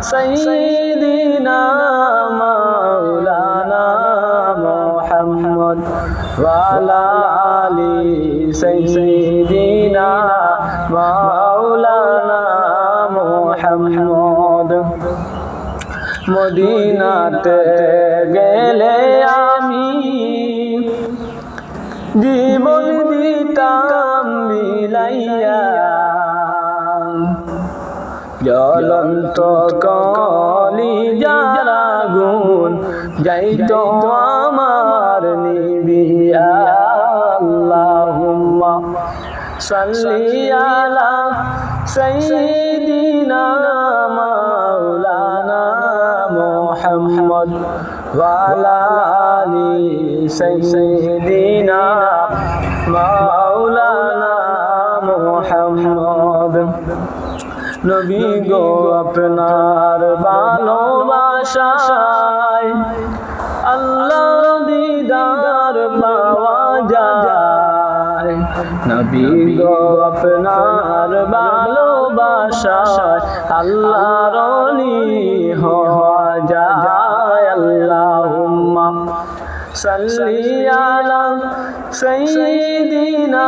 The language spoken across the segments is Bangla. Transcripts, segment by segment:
سيدنا مولانا محمد وعلى آل سيدنا مولانا محمد মদিনাতে গেলে আমি জীবন দিতাম বিলাইয়া কলি যারা গুণ যাইত আমার নিবিয়া আল্লাহুম্মা। সাল্লি আলা সাইয়্যিদিনা মাওলানা মুহাম্মদ ওয়া আলা সাইয়্যিদিনা মাওলানা নবী গো আপনার ভালোবাসায় আল্লাহ দিদার পাওয়া যায়। নবী গো আপনার ভালোবাসায় আল্লাহর হওয়া যায়। আল্লাহুম্মা সাল্লি আলা সাইয়্যিদিনা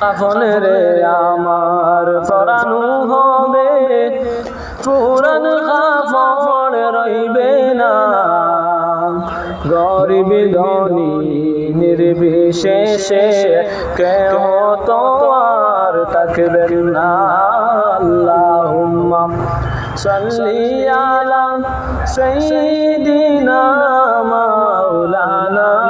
কাফনের আমার ফরানু হবে। পুরান কাফন রইবে না। গরিব ধনী নির্বিশেষে কেহ তো আর থাকবেন না। আল্লাহুম্মা সাইয়্যিদিনা মাওলানা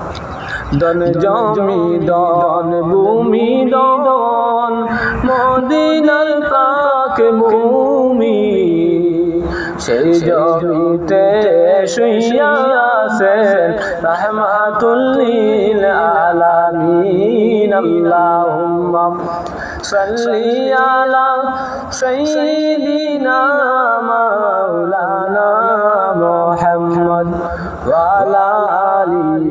দন জমি দন ভূমি দন মদিনার পাক ভূমি। সেই জমিতে শুইয়া আছেন রহমাতুল্লিল আলামিন। আল্লাহুম্মা সাল্লি আলা সাইয়্যিদিনা মাওলানা মুহাম্মদ ওয়া আলা আলি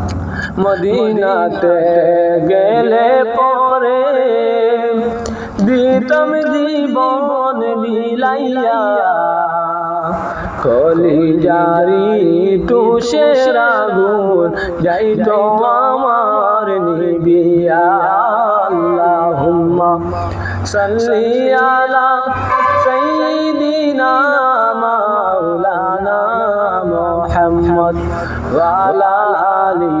মদিনাতে গেলে পরে দিতম জীবন বিলাইয়া। কলি জারি তুষের আগুন যাইত আমার নিবিয়া আল্লাহুম্মা। সাল্লি আলা সাইয়্যিদিনা মাওলানা মুহাম্মদ ওয়া আলি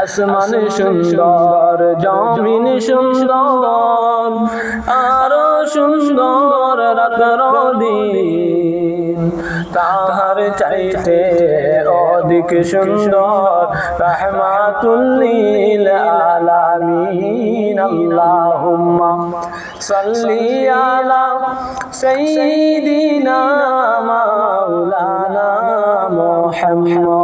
আসমান সুন্দর, জমিন সুন্দর, আরও সুন্দর রাতর দিন। তাহার চাইতে অধিক সুন্দর, রহমাতুল্লিল আলামিন, আল্লাহুম্মা সাল্লি আলা সাইয়্যিদিনা মাওলানা মুহাম্মদ।